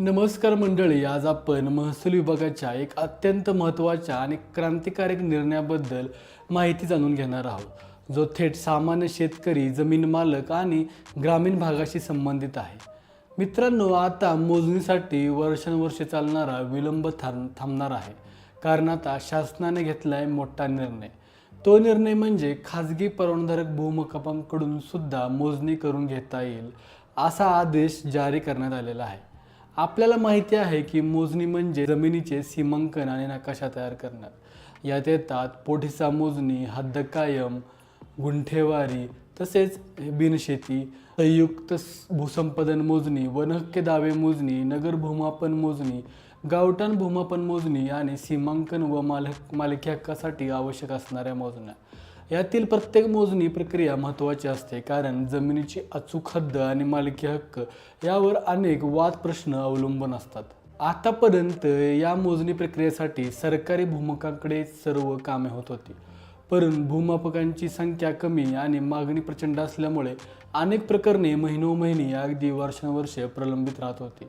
नमस्कार मंडळी आज आपण महसूल विभागाच्या एक अत्यंत महत्त्वाच्या आणि क्रांतिकारक निर्णयाबद्दल माहिती जाणून घेणार आहोत. जो थेट सामान्य शेतकरी जमीन मालक आणि ग्रामीण भागाशी संबंधित आहे. मित्रांनो आता मोजणीसाठी वर्षानुवर्षे चालणारा विलंब थांब थांबणार आहे. कारण आता शासनाने घेतला आहे मोठा निर्णय. तो निर्णय म्हणजे खाजगी परवानधारक भूमकापांकडून सुद्धा मोजणी करून घेता येईल असा आदेश जारी करण्यात आलेला आहे. आपल्याला माहिती आहे की मोजणी म्हणजे जमिनीचे सीमांकन आणि नकाशा तयार करणं यात येतात पोठीसा मोजणी हद्द कायम गुंठेवारी तसेच बिनशेती संयुक्त भूसंपादन मोजणी वनहक्क दावे मोजणी नगर भूमापन मोजणी गावठाण भूमापन मोजणी आणि सीमांकन व मालक मालकी हक्कासाठी आवश्यक असणाऱ्या मोजण्या. यातील प्रत्येक मोजणी प्रक्रिया महत्त्वाची असते कारण जमिनीची अचूक हद्द आणि मालकी हक्क यावर अनेक वाद प्रश्न अवलंबून असतात. आतापर्यंत या मोजणी प्रक्रियेसाठी सरकारी भूमकांकडे सर्व कामे होत होती परंतु भूमापकांची संख्या कमी आणि मागणी प्रचंड असल्यामुळे अनेक प्रकरणे महिनोमहिने अगदी वर्षानुवर्षे प्रलंबित राहत होती.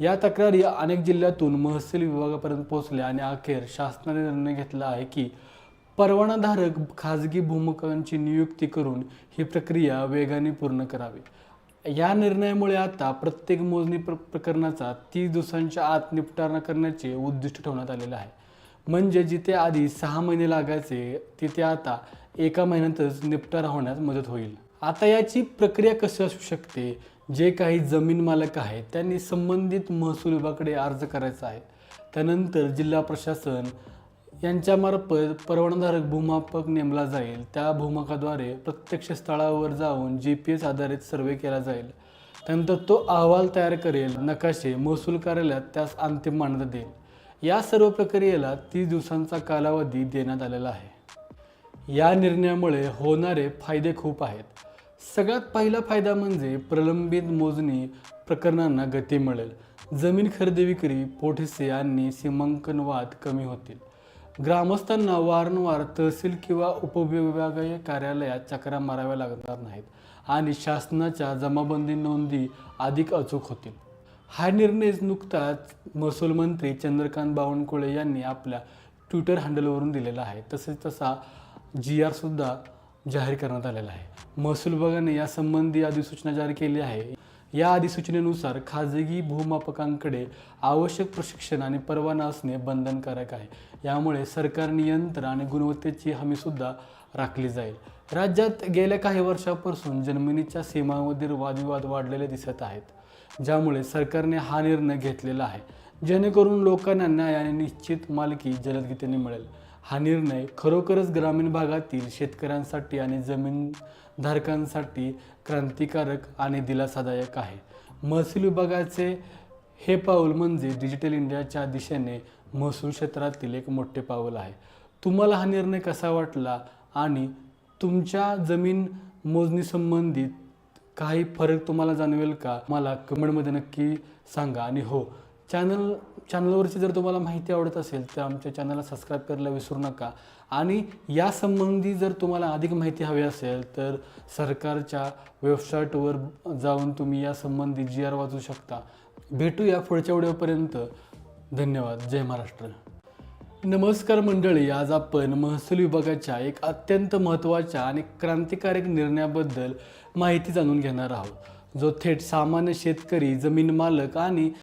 या तक्रारी अनेक जिल्ह्यातून महसूल विभागापर्यंत पोहोचल्या आणि अखेर शासनाने निर्णय घेतला आहे की परवानाधारक खाजगी भूमकांची नियुक्ती करून ही प्रक्रिया वेगाने पूर्ण करावी. या निर्णयामुळे आता प्रत्येक मोजणी प्र प्रकरणाचा तीस दिवसांच्या आत निपटारा करण्याचे उद्दिष्ट ठेवण्यात आलेले आहे. म्हणजे जिथे आधी सहा महिने लागायचे तिथे आता एका महिन्यातच निपटारा होण्यास मदत होईल. आता याची प्रक्रिया कशी असू शकते? जे काही जमीन मालक आहेत त्यांनी संबंधित महसूल विभागाकडे अर्ज करायचा आहे. त्यानंतर जिल्हा प्रशासन यांच्यामार्फत परवानाधारक भूमापक नेमला जाईल. त्या भूमाकाद्वारे प्रत्यक्ष स्थळावर जाऊन जी पी एस आधारित सर्वे केला जाईल. त्यानंतर तो अहवाल तयार करेल नकाशे महसूल कार्यालयात त्यास अंतिम मान्यता देईल. या सर्व प्रक्रियेला तीस दिवसांचा कालावधी देण्यात आलेला आहे. या निर्णयामुळे होणारे फायदे खूप आहेत. सगळ्यात पहिला फायदा म्हणजे प्रलंबित मोजणी प्रकरणांना गती मिळेल. जमीन खरेदी विक्री पोठिसे आणि सीमांकन वाद कमी होतील. ग्रामस्थांना वारंवार तहसील किंवा उपविभागीय कार्यालयात चक्रा माराव्या लागणार नाहीत आणि शासनाच्या जमाबंदी नोंदी अधिक अचूक होतील. हा निर्णय नुकताच महसूल मंत्री चंद्रकांत बावनकुळे यांनी आपल्या ट्विटर हँडलवरून दिलेला आहे. तसेच तसा जी आरसुद्धा जाहीर करण्यात आलेला आहे. महसूल विभागाने यासंबंधी अधिसूचना जारी केली आहे. या अधिसूचनेनुसार खाजगी भूमापकांकडे आवश्यक प्रशिक्षण आणि परवाना असणे बंधनकारक आहे. यामुळे सरकार नियंत्रण आणि गुणवत्तेची हमीसुद्धा राखली जाईल. राज्यात गेल्या काही वर्षापासून जमिनीच्या सीमांमधील वादविवाद वाढलेले दिसत आहेत ज्यामुळे सरकारने हा निर्णय घेतलेला आहे. जेणेकरून लोकांना न्याय आणि निश्चित मालकी जलदगतीने मिळेल. हा निर्णय खरोखरच ग्रामीण भागातील शेतकऱ्यांसाठी आणि जमीनधारकांसाठी क्रांतिकारक आणि दिलासादायक आहे. महसूल विभागाचे हे पाऊल म्हणजे डिजिटल इंडियाच्या दिशेने महसूल क्षेत्रातील एक मोठे पाऊल आहे. तुम्हाला हा निर्णय कसा वाटला आणि तुमच्या जमीन मोजणी संबंधित काही फरक तुम्हाला जाणवेल का? मला कमेंटमध्ये नक्की सांगा. आणि हो चॅनल चॅनलवरची जर तुम्हाला माहिती आवडत असेल तर आमच्या चॅनलला सबस्क्राईब करायला विसरू नका. आणि यासंबंधी जर तुम्हाला अधिक माहिती हवी असेल तर सरकारच्या वेबसाईटवर जाऊन तुम्ही या संबंधी जी आर वाचू शकता. भेटूया पुढच्या व्हिडिओपर्यंत. धन्यवाद. जय महाराष्ट्र. नमस्कार मंडळी. आज आपण महसूल विभागाच्या एक अत्यंत महत्त्वाच्या आणि क्रांतिकारक निर्णयाबद्दल माहिती जाणून घेणार आहोत. जो थेट सामान्य शेतकरी जमीन मालक आणि